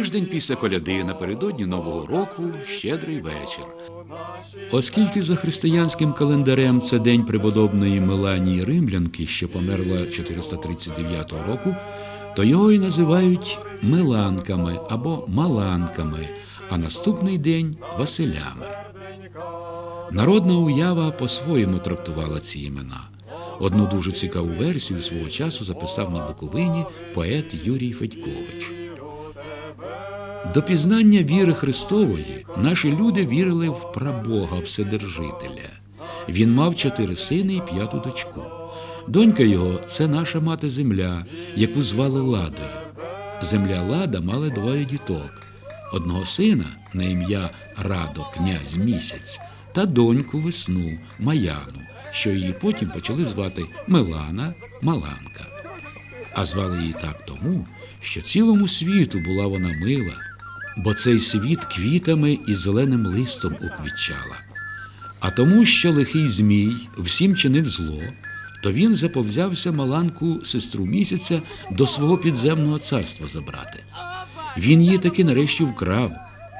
тиждень після коляди напередодні Нового року щедрий вечір. Оскільки за християнським календарем це день преподобної Меланії Римлянки, що померла 439 року, то його і називають Меланками або Маланками, а наступний день Василями. Народна уява по-своєму трактувала ці імена. Одну дуже цікаву версію свого часу записав на Буковині поет Юрій Федькович. До пізнання віри Христової наші люди вірили в прабога Вседержителя. Він мав чотири сини і п'яту дочку. Донька його це наша мати земля, яку звали Ладою. Земля Лада мала двоє діток: одного сина на ім'я Радо, князь місяць, та доньку весну Маяну, що її потім почали звати Мелана Маланка. А звали її так тому, що цілому світу була вона мила, бо цей світ квітами і зеленим листом уквітчала. А тому, що лихий Змій всім чинив зло, то він заповзявся маланку сестру місяця до свого підземного царства забрати. Він її таки нарешті вкрав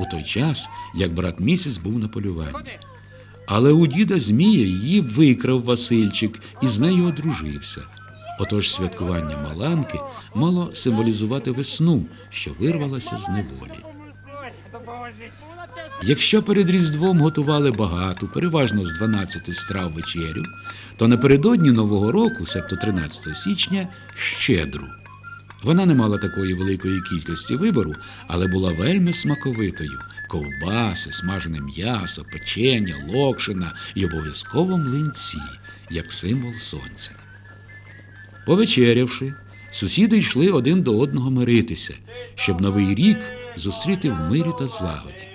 у той час, як брат місяць був на полюванні. Але у діда Змія її викрав Васильчик і з нею одружився. Отож святкування Маланки мало символізувати весну, що вирвалася з неволі. Якщо перед Різдвом готували багату, переважно з 12 страв вечерю, то напередодні Нового року, себто 13 січня, щедру. Вона не мала такої великої кількості вибору, але була вельми смаковитою: ковбаси, смажене м'ясо, печення, локшина і обов'язково млинці, як символ сонця. Повечерявши, сусіди йшли один до одного миритися, щоб новий рік зустріти в мирі та злагоді.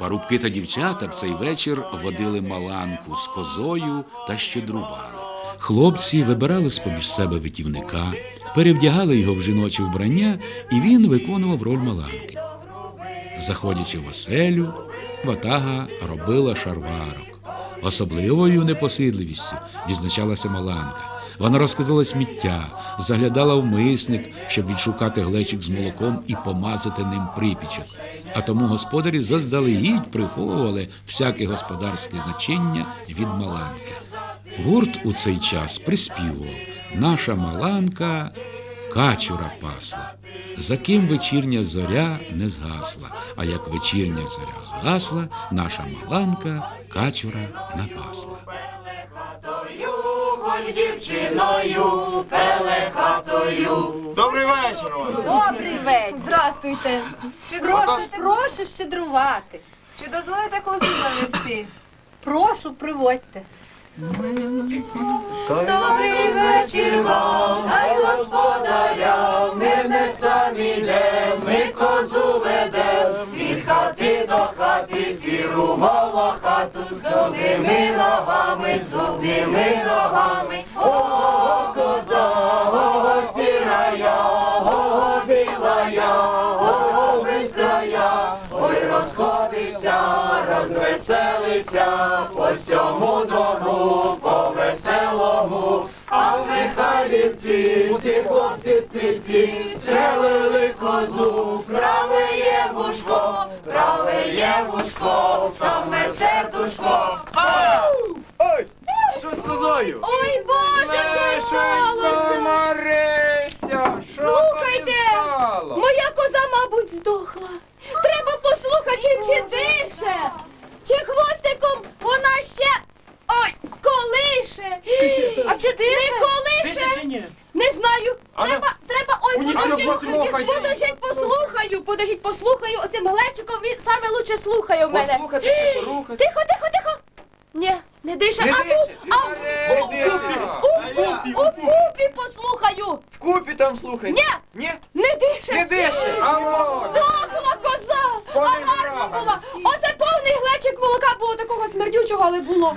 Парубки та дівчата в цей вечір водили маланку з козою та щедрували. Хлопці вибирали з-поміж себе витівника, перевдягали його в жіноче вбрання, і він виконував роль маланки. Заходячи в оселю, ватага робила шарварок. Особливою непосидливістю відзначалася маланка. Вона розказала сміття, заглядала в мисник, щоб відшукати глечик з молоком і помазати ним припічок. А тому господарі заздалегідь приховували всяке господарське значення від маланки. Гурт у цей час приспівував Наша маланка качура пасла, за ким вечірня зоря не згасла, а як вечірня зоря згасла, наша маланка качура напасла. Хоч дівчиною, пелехатою. Добрий вечір! Добрий вечір. Здрастуйте. Чи Прошу, прошу щедрувати. Чи дозволите козу завести? Прошу, приводьте. Добрий вечір вам, дай господаря, ми не самі йдем, ми козу ведем, від хати до хати, сіру волохату, з довгими ногами, з довгими ногами. О, коза, о, сірая, о, білая, розходися, розвеселися, по сьому дому, по веселому, а в Михайлівці всі хлопці стрільці стрелили козу, праве є вушко, праве є вушко, саме сердушко. Ой! Що з козою? Ой, Боже, що сталося? Марися! Що Слухайте, стало? моя коза, мабуть, здохла. Треба послухати, чи, чи дише, чи хвостиком вона ще. Ой, колише. А чи дише? Не колише. Дише чи ні? Не знаю. А Треба, треба, ой, Уніс, подождіть, ну, послухаю, подождіть, послухаю. Оцим глечиком він саме лучше слухає в мене. Послухати чи порухати? Тихо, тихо, тихо. Ні, не дише, Не а дише. ну, а Не у- дише. у- у- у купі послухаю. Вкупі там слухай. Ні, Ні? Не дише. Не дише! Алло! Дохла коза, а гарна була. Оце повний глечик молока було такого смердючого, але було.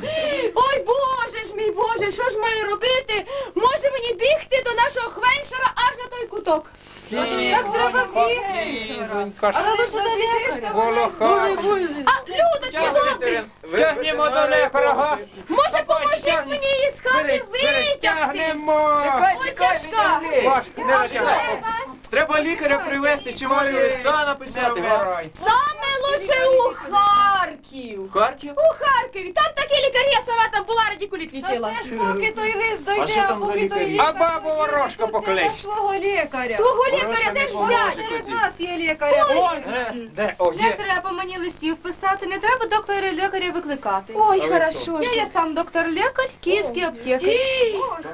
Ой, Боже ж мій Боже, що ж маю робити? Може мені бігти до нашого хвеншера аж на той куток? Так треба бігти. Але лише до лікаря. А Людочка, добрий, Тягнімо до лікаря. може поможіть мені її з хати Бери, бери, витягти? Витягнемо! Чекай, Ой, тяжка. не. Важко, не витягай. Треба лікаря привезти, чи може листа написати? Саме лучше у Харків. Харків? У Харкові. Там такі лікарі, я сама там була радикуліт лічила. Це ж поки той лист дойде, А там за поки той лікарі? лікар А бабу ворожка Тут поклич. треба свого лікаря. Свого лікаря де ж взяти? Серед нас є лікаря. Е, Де? О, Не є. треба мені листів писати, не треба доктора лікаря викликати. Ой, хорошо. Я ж. сам доктор-лікар, київський аптекар.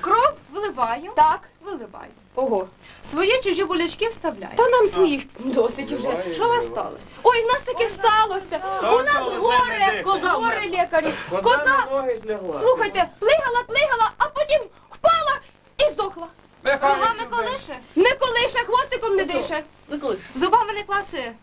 Кров виливаю, Так. Виливаю. Ого. Свої чужі болячки вставляй. Та нам своїх досить уже. Що у вас сталося? Ой, в нас таке сталося. У нас горе, коза горе лікарю. Коза Коза, на ноги злягла. слухайте, плигала, плигала, а потім впала і здохла. Ногами колише, Не колише, хвостиком не дише. зубами не клацає.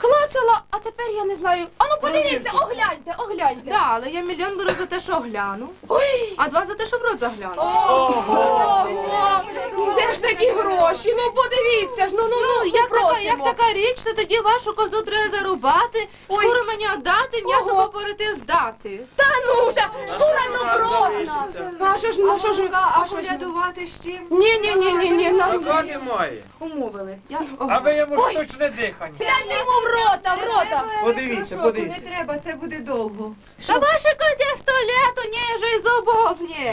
Клацала, а тепер я не знаю. Ану подивіться, огляньте, огляньте. Да, але я мільйон беру за те, що огляну, Ой, а два за те, що в рот загляну. ого, де ж такі гроші? Ну подивіться ж, ну ну ну, Як така, як така річ, то тоді вашу козу треба зарубати, Ой. шкуру мені віддати, м'ясо Ого. попорити здати. Та ну ж, шкура добротна. залишиться. А що ж, ну що ж, а а що ж? з чим? Ні, ні, ні, ні, ні, нам немає. Умовили. Я... А ви йому штучне дихання. гляньте йому в рота, в рота. Подивіться, подивіться. Не треба, це буде довго. Та ваша козя сто лет, у неї же й зубов ні.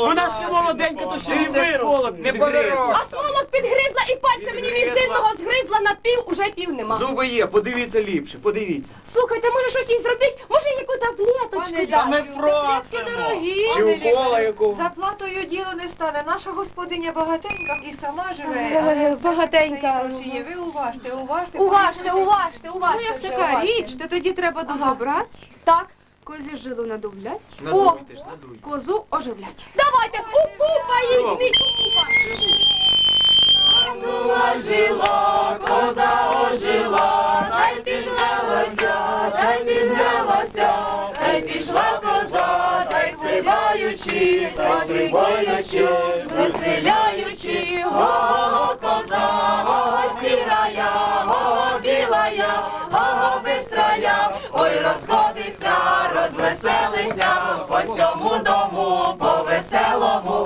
Вона ще молоденька, то ще не виросла. Не. А сволок підгризла і пальця мені Підгризла. мізинного згризла на пів, уже пів нема. Зуби є, подивіться ліпше, подивіться. Слухайте, може щось їй зробіть? Може яку таблеточку? Лялю, Таблетки дорогі. Чи укола якого? За платою діло не стане. Наша господиня багатенька і сама живе. А не все багатенька. гроші є. Ви уважте, уважте. Уважте, уважте, уважте. Ну як вже, така уважте. річ, то тоді треба додобрати, Так, козі жилу надувлять, Надуйте ж, надуйте. козу оживлять. давайте, упупають мій упупа. Ожила, Коза ожила, та й пішла лося, та й піднялася, та й пішла коза, та й стрибаючи, та стрибаючи, звеселяючи, го-го-го коза, го-го сірая, го-го білая, го-го бистрая, ой розходися, розвеселися, по сьому дому, по веселому,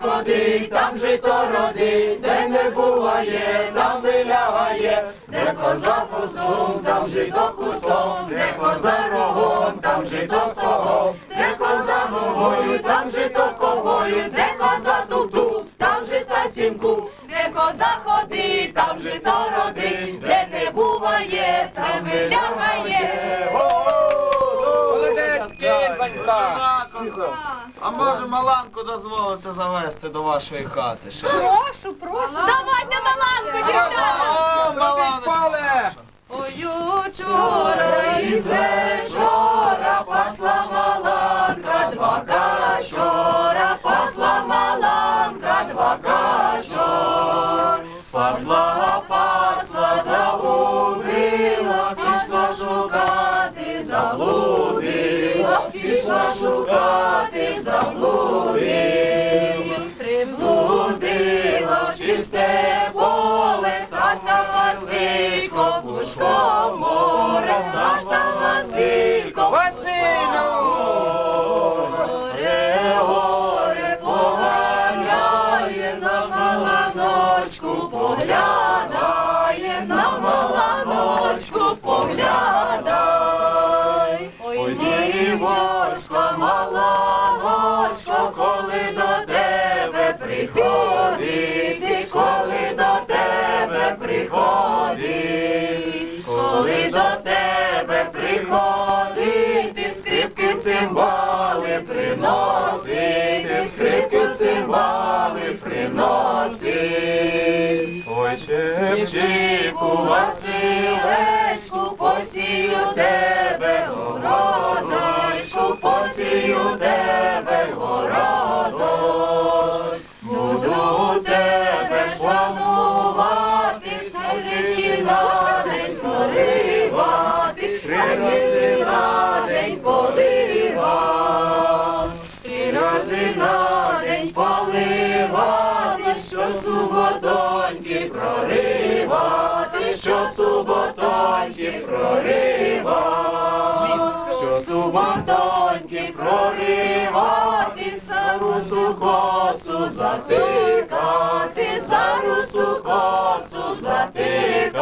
ходить, там жито родить, де не буває, там вилягає, де коза кутом, там жито кустом, де коза рогом, там жито стогом, де коза ногою, там жито когою, де коза туп-туп, там жита сімку, де коза ходить, там жито родить, де не буває, там вилягає. Кізонька. А може Маланку дозволите завести до вашої хати ще? Прошу, прошу. Давайте маланку, дівчата. О, Маланочка! Ой, учора із вечора пасла маланка, два качора, пасла маланка, два качор. Пасла, пасла, шукати, заблудила, пішла шукати, заблудила. Приблудила в чисте поле, аж там Василько пушком море, аж там Василько горе поганяє, на маланочку поглядає, на маланочку поглядай. Ой, дівочко, маланочко, коли ж до тебе приходити, коли ж до тебе приходить, коли до тебе приходити, скрипки цимбали приносити, скрипки цимбали приносить. Ой, Чепчику, Василечку, посію тебе городочку, тричі на день поливати. Три рази поливати, що суботоньки проривати, що суботоньки проривати, що суботоньки проривати, за русу косу затикати, за русу косу затикати,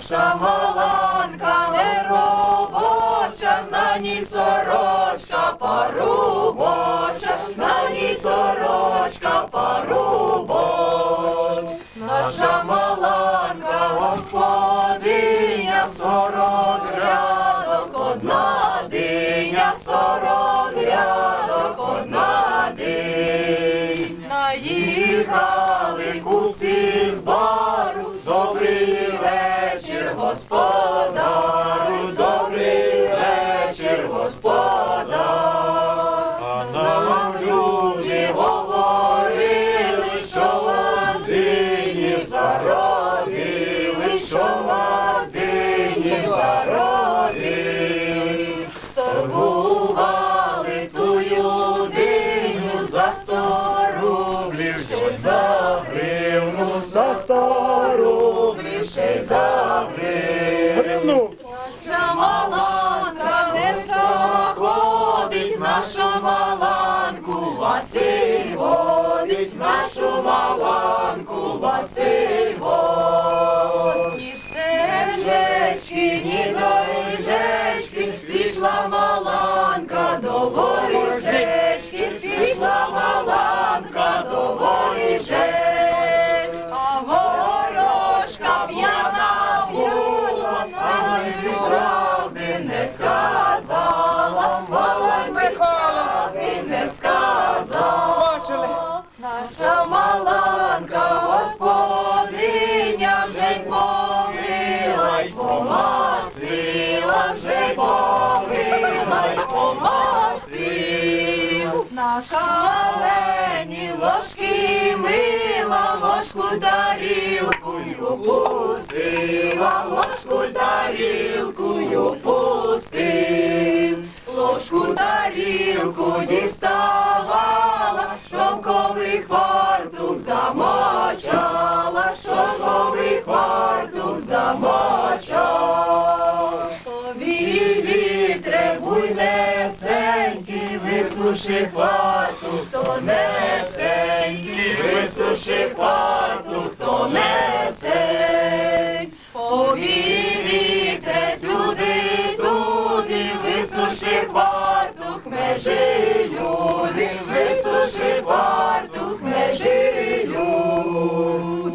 Наша маланка не робоча, на ній сорочка парубоча, на ній сорочка парубоч. Наша маланка господиня, сорок рядок одна диня, сорок рядок одна динь. Наїхали купці з вечір, господару, добрий вечір, господар. А нам люди говорили, що вас дині зародили, що вас дині зародили. Сторгували тую диню за сто рублів, ще за гривну, за сто рублів, ще за гривну. Нашу маланку Василь водить, нашу маланку Василь водить. Ні стежечки, ні доріжечки, пішла маланка до воріжечки, пішла маланка до воріжечки. Маланка господиня вже й помила, й помастила, вже й помила, й помастила. На калені ложки мила, ложку тарілкою пустила, ложку тарілкою пустив. Ложку тарілку діставала, шовковий фартук замочала, шовковий фартук замочала. Повій вітре, буйнесенький, висуши фартук, то несенький, висуши фартук, то несень. Повій висуши фартух, межи люди, висуши фартух, межи люд.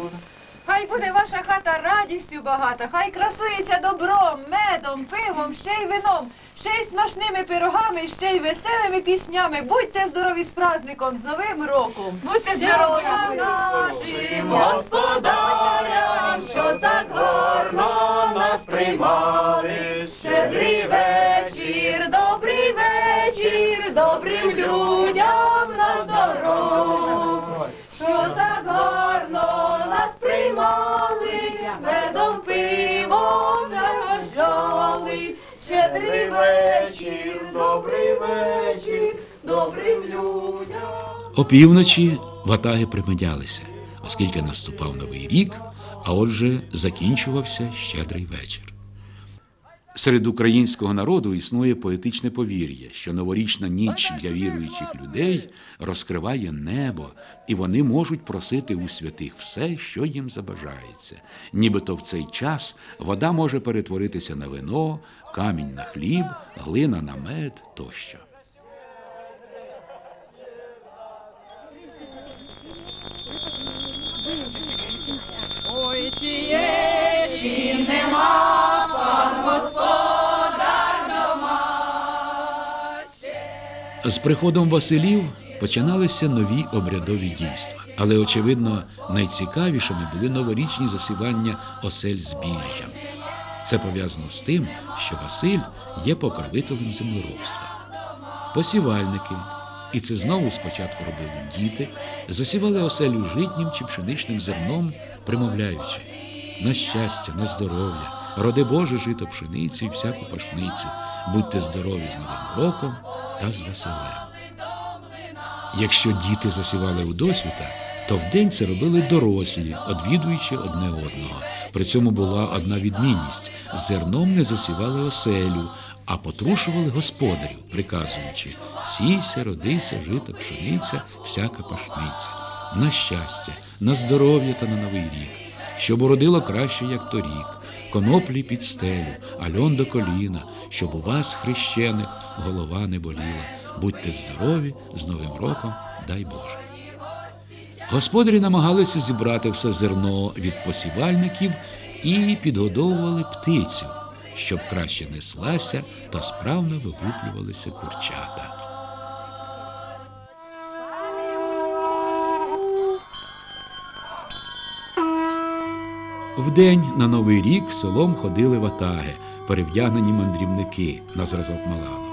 Хай буде ваша хата радістю багата, хай красується добром, медом, пивом, ще й вином, ще й смачними пирогами, ще й веселими піснями. Будьте здорові з праздником, з Новим роком! Будьте здорові нашим господарям, що так гарно нас приймали. Щедрий Щедрий вечір, добрий вечір, добрим людям. Опівночі ватаги примінялися, оскільки наступав новий рік, а отже, закінчувався щедрий вечір. Серед українського народу існує поетичне повір'я, що новорічна ніч для віруючих людей розкриває небо, і вони можуть просити у святих все, що їм забажається. Нібито в цей час вода може перетворитися на вино, камінь на хліб, глина на мед тощо. Ой, чи є, чи нема, пан З приходом Василів починалися нові обрядові дійства, але очевидно найцікавішими були новорічні засівання осель збіжжям. Це пов'язано з тим, що Василь є покровителем землеробства. Посівальники, і це знову спочатку робили діти, засівали оселю житнім чи пшеничним зерном, примовляючи на щастя, на здоров'я, роди Боже жито пшеницю і всяку пашницю, будьте здорові з Новим роком та з Василем. Якщо діти засівали у досвіта, то вдень це робили дорослі, одвідуючи одне одного. При цьому була одна відмінність: зерном не засівали оселю, а потрушували господарів, приказуючи сійся, родися, жита, пшениця, всяка пашниця, на щастя, на здоров'я та на новий рік, щоб уродило краще, як торік, коноплі під стелю, альон до коліна, щоб у вас, хрещених, голова не боліла. Будьте здорові, з Новим роком, дай Боже. Господарі намагалися зібрати все зерно від посівальників і підгодовували птицю, щоб краще неслася та справно вилуплювалися курчата. Вдень на Новий рік селом ходили ватаги, перевдягнені мандрівники на зразок Малану.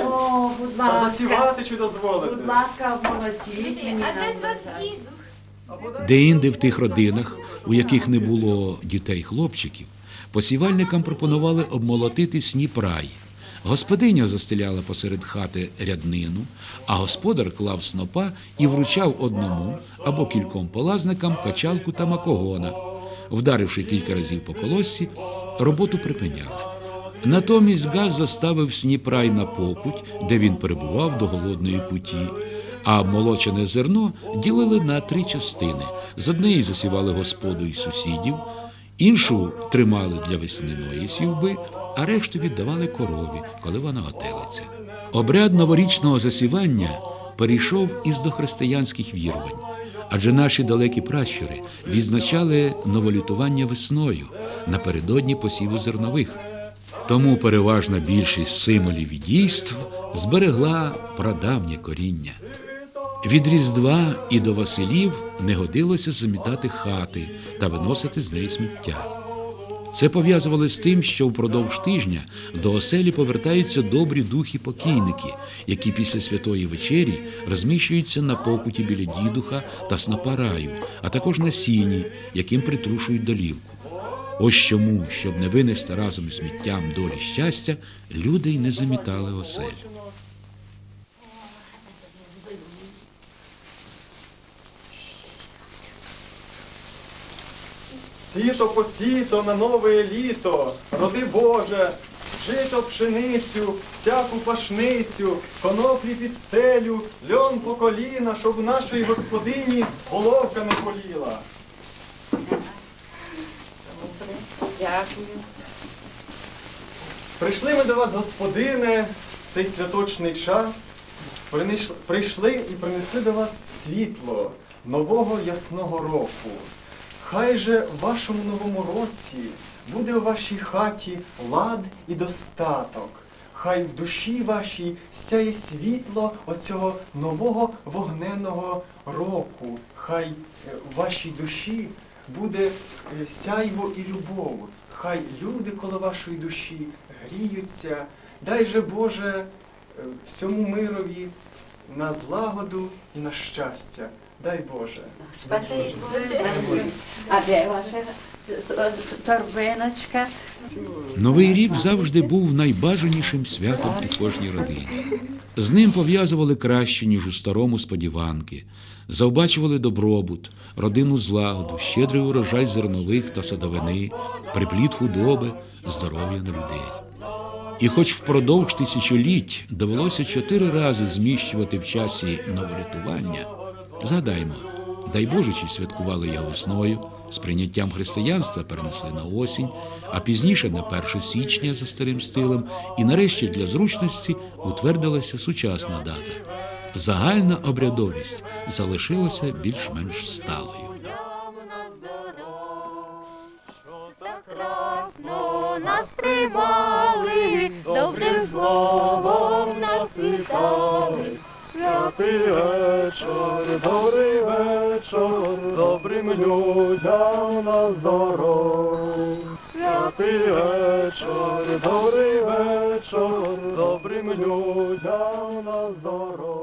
Новий? О, будь Та ласка. засівати чи дозволите? Будь ласка, обмолотіть мені А де з вас дідух? Деінде в тих родинах, у яких не було дітей-хлопчиків, посівальникам пропонували обмолотити сніп рай. Господиня застеляла посеред хати ряднину, а господар клав снопа і вручав одному або кільком полазникам качалку та макогона. Вдаривши кілька разів по колоссі, роботу припиняли. Натомість газ заставив сніпрай на покуть, де він перебував до голодної куті, а молочене зерно ділили на три частини. З однієї засівали господу й сусідів, іншу тримали для весняної сівби, а решту віддавали корові, коли вона отелиться. Обряд новорічного засівання перейшов із дохристиянських вірувань. Адже наші далекі пращури відзначали новолютування весною напередодні посіву зернових. Тому переважна більшість символів і дійств зберегла прадавнє коріння. Від Різдва і до Василів не годилося замітати хати та виносити з неї сміття. Це пов'язували з тим, що впродовж тижня до оселі повертаються добрі духи покійники, які після святої вечері розміщуються на покуті біля дідуха та снопараю, а також на сіні, яким притрушують долівку. Ось чому, щоб не винести разом із сміттям долі щастя, люди й не замітали осель. Сіто по сіто на нове літо, роди Боже, жито пшеницю, всяку пашницю, коноплі під стелю, льон по коліна, щоб нашій господині головка не боліла. Дякую. Прийшли ми до вас, господине, в цей святочний час. Прийшли і принесли до вас світло нового ясного року. Хай же в вашому новому році буде у вашій хаті лад і достаток. Хай в душі вашій сяє світло оцього нового вогненого року. Хай е, в вашій душі буде е, сяйво і любов. Хай люди коло вашої душі гріються. Дай же Боже е, всьому мирові на злагоду і на щастя. Дай Боже. Спасибі. А де ваша торбиночка? Новий рік завжди був найбажанішим святом у кожній родині. З ним пов'язували краще, ніж у старому сподіванки, завбачували добробут, родину злагоду, щедрий урожай зернових та садовини, припліт худоби, здоров'я на людей. І хоч впродовж тисячоліть довелося чотири рази зміщувати в часі новорятування, згадаймо, дай Боже, чи святкували його весною, з прийняттям християнства перенесли на осінь, а пізніше на 1 січня за старим стилем, і нарешті для зручності утвердилася сучасна дата. Загальна обрядовість залишилася більш-менш сталою. Нас приймали, добрим словом нас вітали. Святий вечір, добрий вечір, добрим людям на здоров'я. Святий вечір, добрий вечір, добрим людям на здоров'я.